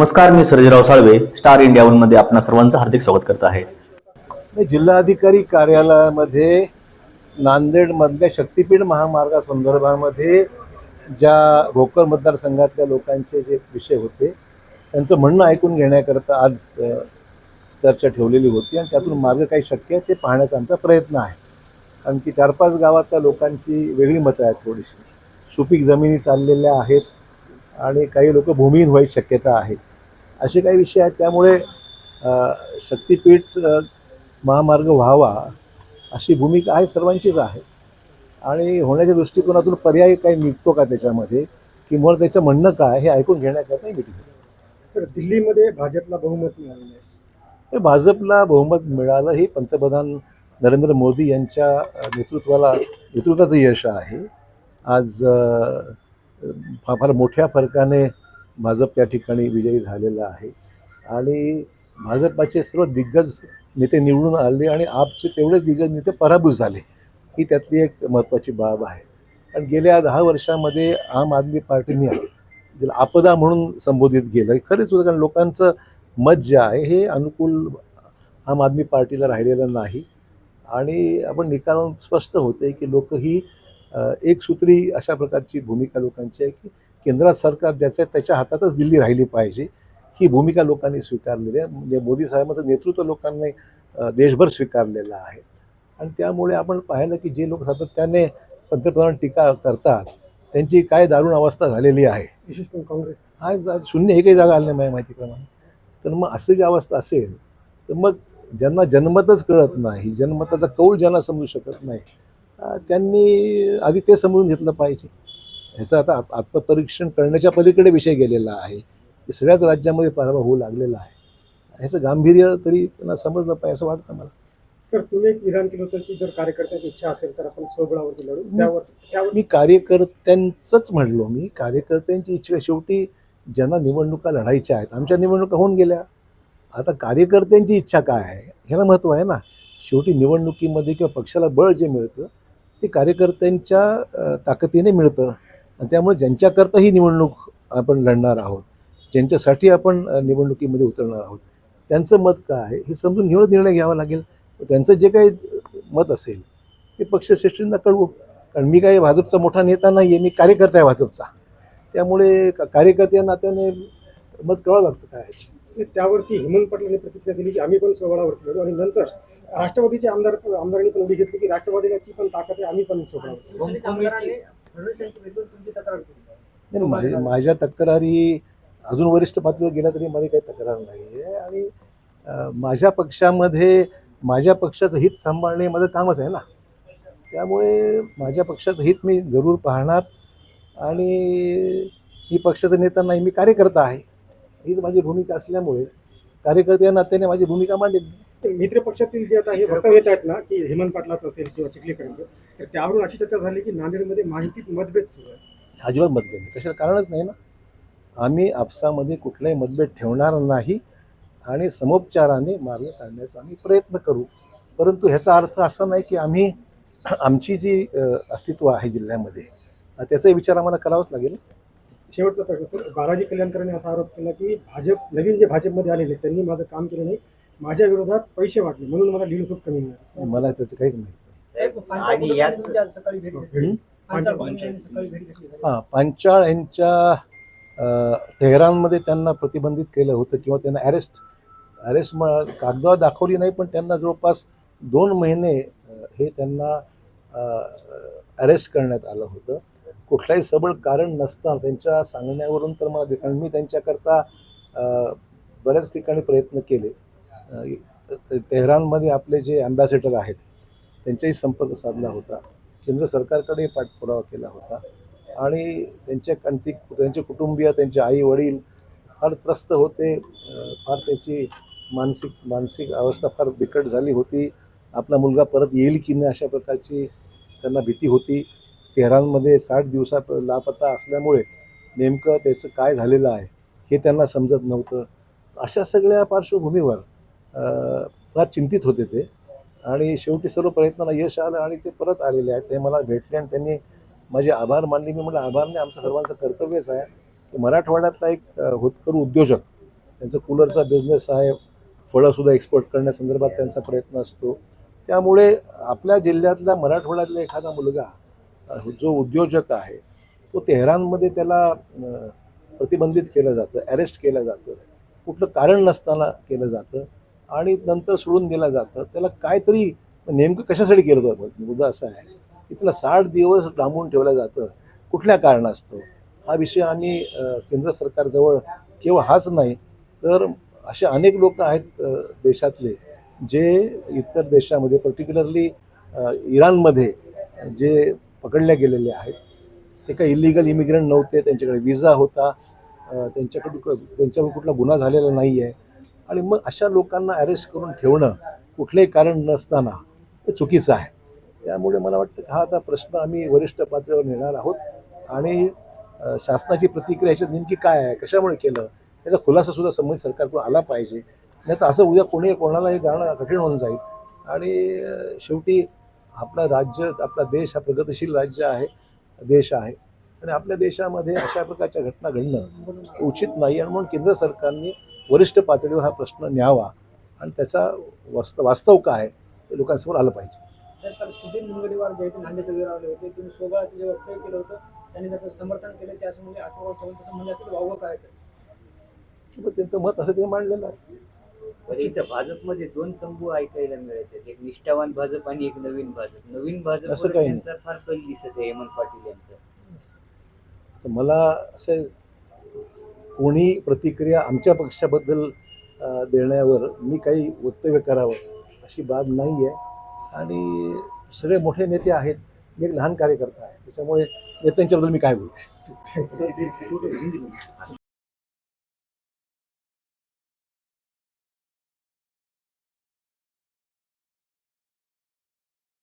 नमस्कार मी Sarjerao Salve star India वनमध्ये आपणा सर्वांचं हार्दिक स्वागत करत आहे. जिल्हाधिकारी कार्यालयामध्ये नांदेडमधल्या शक्तीपीठ महामार्गासंदर्भामध्ये ज्या भोकर मतदारसंघातल्या लोकांचे जे विषय होते त्यांचं म्हणणं ऐकून घेण्याकरता आज चर्चा ठेवलेली होती आणि त्यातून मार्ग काही शक्य आहे ते पाहण्याचा आमचा प्रयत्न आहे. कारण की चार पाच गावातल्या लोकांची वेगळी मतं आहेत थोडीशी. सुपीक जमिनी चाललेल्या आहेत आणि काही लोक भूमिहीन व्हायची शक्यता आहे. असे काही विषय आहेत त्यामुळे शक्तीपीठ महामार्ग व्हावा अशी भूमिका आहे सर्वांचीच आहे. आणि होण्याच्या दृष्टिकोनातून पर्याय काही निघतो का त्याच्यामध्ये? किंवा त्याचं म्हणणं काय हे ऐकून घेण्याकरता मिटिंग तर दिल्लीमध्ये भाजपला बहुमत मिळालेलं आहे. भाजपला बहुमत मिळालं हे पंतप्रधान नरेंद्र मोदी यांच्या नेतृत्वाला नेतृत्वाचं यश आहे. आज अ, फा- फार मोठ्या फरकाने भाजप त्या ठिकाणी विजयी झालेला आहे. आणि भाजपाचे सर्व दिग्गज नेते निवडून आले आणि आपचे तेवढेच दिग्गज नेते पराभूत झाले. ही त्यातली एक महत्त्वाची बाब आहे. आणि गेल्या दहा वर्षामध्ये आम आदमी पार्टीने ज्याला आपदा म्हणून संबोधित केलं हे खरेच होतं. कारण लोकांचं मत जे आहे हे अनुकूल आम आदमी पार्टीला राहिलेलं नाही. आणि आपण निकालावरून स्पष्ट होते की लोक ही एक एकसूत्री अशा प्रकारची भूमिका लोकांची आहे की केंद्रात सरकार ज्याचं आहे त्याच्या हातातच दिल्ली राहिली पाहिजे ही भूमिका लोकांनी स्वीकारलेली आहे. म्हणजे मोदी साहेबांचं नेतृत्व लोकांनी देशभर स्वीकारलेलं आहे. आणि त्यामुळे आपण पाहिलं की जे लोक सातत्याने पंतप्रधान टीका करतात त्यांची काय दारुण अवस्था झालेली आहे. विशेष करून काँग्रेस आज आज शून्य एकही जागा आली नाही माझ्या माहितीप्रमाणे. तर मग असं जी अवस्था असेल तर मग ज्यांना जन्मतच कळत नाही जन्मताचा कौल ज्यांना समजू शकत नाही त्यांनी आधी ते समजून घेतलं पाहिजे. ह्याचं आता आत- आत्मपरीक्षण करण्याच्या पलीकडे विषय गेलेला आहे. की सगळ्याच राज्यामध्ये पराभव होऊ लागलेला आहे. ह्याचं गांभीर्य तरी त्यांना समजलं पाहिजे असं वाटतं मला. सर तुम्ही एक विधान केलं होतं की जर कार्यकर्त्यांची इच्छा असेल तर आपण स्वबळावरती लढू. त्यावर त्यावर मी कार्यकर्त्यांचंच म्हणलो मी. कार्यकर्त्यांची इच्छा शेवटी ज्यांना निवडणुका लढायच्या आहेत आमच्या निवडणुका होऊन गेल्या. आता कार्यकर्त्यांची इच्छा काय आहे? ह्याला महत्त्व आहे ना. शेवटी निवडणुकीमध्ये किंवा पक्षाला बळ जे मिळतं ते कार्यकर्त्यांच्या ताकदीने मिळतं. आणि त्यामुळे ज्यांच्याकरता ही निवडणूक आपण लढणार आहोत ज्यांच्यासाठी आपण निवडणुकीमध्ये उतरणार आहोत त्यांचं मत काय आहे हे समजून घेऊनच निर्णय घ्यावा लागेल. त्यांचं जे काही मत असेल ते पक्षश्रेष्ठींना कळवू. कारण मी काही भाजपचा मोठा नेता नाही आहे मी कार्यकर्ता आहे भाजपचा. त्यामुळे का- कार्यकर्ते या नात्याने मत कळावं लागतं काय आहे. आणि त्यावरती हेमंत पाटलांनी प्रतिक्रिया दिली की आम्ही पण स्वबळावरती लढू आणि नंतर राष्ट्रवादीचे आमदार आमदारांनी पण उडी घेतली की राष्ट्रवादीची पण ताकद आहे आम्ही पण स्वबळावर नाही, माझ्या माझ्या तक्रारी अजून वरिष्ठ पातळीवर गेल्या तरी मला काही तक्रार नाही आहे आणि माझ्या पक्षामध्ये माझ्या पक्षाचं हित सांभाळणे माझं कामच आहे ना. त्यामुळे माझ्या पक्षाचं हित मी जरूर पाहणार. आणि मी पक्षाचा नेता नाही मी कार्यकर्ता आहे. हीच माझी भूमिका असल्यामुळे कार्यकर्त्या नात्याने माझी भूमिका मांडेल मित्र पक्षातील जे आता हे वक्तव्य येत आहेत ना की हेमंत पाटलाचं असेल किंवा चिखलीकरांचं तर त्यावरून अशी चर्चा झाली की नांदेडमध्ये माहितीत मतभेद सुरू आहे अजिबात मतभेद कशाला कारणच नाही ना. आम्ही आपसामध्ये कुठलाही मतभेद ठेवणार नाही आणि समोपचाराने मार्ग काढण्याचा आम्ही प्रयत्न करू. परंतु ह्याचा अर्थ असा नाही की आम्ही आमची जी अस्तित्व आहे जिल्ह्यामध्ये अ, त्याचा विचार आम्हाला करावाच लागेल. शेवटचा प्रश्न बालाजी कल्याणकरांनी असा आरोप केला की भाजप नवीन जे भाजपमध्ये आलेले त्यांनी माझं काम केलं नाही. माझ्या विरोधात पैसे वाटले म्हणून मला लीडरशिप कमी मिळाली. मला त्याचं काहीच माहीत नाही. आणि यात हं? पंचाळ हां पांचाळ यांच्या अ, तेहरानमध्ये त्यांना प्रतिबंधित केलं होतं किंवा त्यांना अरेस्ट अरेस्ट म कागदावर दाखवली नाही पण त्यांना जवळपास दोन महिने अ, हे त्यांना अरेस्ट करण्यात आलं होतं. कुठलाही सबळ कारण नसता त्यांच्या सांगण्यावरून तर मला कारण मी त्यांच्याकरता अ, बऱ्याच ठिकाणी प्रयत्न केले. तेहरानमध्ये आपले जे अँबॅसेडर आहेत त्यांच्याही संपर्क साधला होता. केंद्र सरकारकडे पाठपुरावा केला होता. आणि त्यांच्या कंटी त्यांचे कुटुंबीय त्यांचे आई वडील फार त्रस्त होते. फार त्याची मानसिक मानसिक अवस्था फार बिकट झाली होती. आपला मुलगा परत येईल की नाही अशा प्रकारची त्यांना भीती होती. तेहरानमध्ये साठ दिवसा लापता असल्यामुळे नेमकं त्याचं काय झालेलं आहे हे त्यांना समजत नव्हतं. अशा सगळ्या पार्श्वभूमीवर फार चिंतित होते ते. आणि शेवटी सर्व प्रयत्नाला यश आलं आणि ते परत आलेले आहेत. ते मला भेटले आणि त्यांनी माझे आभार मानले. मी म्हटलं आभार नाही आमचं सर्वांचं कर्तव्यच आहे की मराठवाड्यातला एक होतकरू उद्योजक त्यांचं कूलरचा बिझनेस आहे फळंसुद्धा एक्सपोर्ट करण्यासंदर्भात त्यांचा प्रयत्न असतो. त्यामुळे आपल्या जिल्ह्यातला मराठवाड्यातला एखादा मुलगा जो उद्योजक आहे तो तेहरानमध्ये त्याला प्रतिबंधित केलं जातं अरेस्ट केलं जातं. कुठलं कारण नसताना केलं जातं. आणि नंतर सोडून दिलं जातं. त्याला काहीतरी नेमकं कशासाठी केलं जातं? म्हणजे मुद्दा असा आहे की त्याला साठ दिवस डांबून ठेवलं जातं. कुठल्या कारणास्तव? हा विषय आम्ही केंद्र सरकारजवळ केवळ हाच नाही तर असे अनेक लोक आहेत देशातले जे इतर देशामध्ये पर्टिक्युलरली इराणमध्ये जे पकडले गेलेले आहेत. ते काही इलिगल इमिग्रंट नव्हते त्यांच्याकडे विजा होता. अ, त्यांच्याकडे त्यांच्यावर कुठला गुन्हा झालेला नाही आहे आणि मग अशा लोकांना अरेस्ट करून ठेवणं कुठलंही कारण नसताना हे चुकीचं आहे. त्यामुळे मला वाटतं हा आता प्रश्न आम्ही वरिष्ठ पातळीवर नेणार आहोत. आणि शासनाची प्रतिक्रिया याच्यात नेमकी काय आहे? कशामुळे केलं? याचा खुलासा सुद्धा संबंधित सरकारकडून आला पाहिजे. नाही तर असं उद्या कोणी कोणालाही जाणं कठीण होऊन जाईल. आणि शेवटी आपला राज्य आपला देश हा प्रगतिशील राज्य आहे देश आहे. आणि आपल्या देशामध्ये अशा प्रकारच्या घटना घडणं उचित नाही. आणि म्हणून केंद्र सरकारने वरिष्ठ पातळीवर हा प्रश्न न्यावा आणि त्याचा वास्तव वास्तव काय ते लोकांसमोर आलं पाहिजे. सुधीर जे इथे नांदेड वगैरे आले होते तुम्ही सोबळाचं जे वक्तव्य केलं होतं त्यांनी त्याचं समर्थन केलं त्याचं म्हणजे म्हणजे वावं काय मग त्यांचं मत असं ते मांडलेलं आहे. पण इथं भाजपमध्ये दोन तंबू ऐकायला मिळत आहेत. एक निष्ठावान भाजप आणि एक नवीन भाजप. नवीन भाजप असं काही फार कल दिसत आहे हेमंत पाटील यांचा. तर मला असं कोणी प्रतिक्रिया आमच्या पक्षाबद्दल देण्यावर मी काही वक्तव्य करावं अशी बाब नाही आहे आणि सगळे मोठे नेते आहेत. मी एक लहान कार्यकर्ता आहे. त्याच्यामुळे नेत्यांच्याबद्दल मी काय बोलू?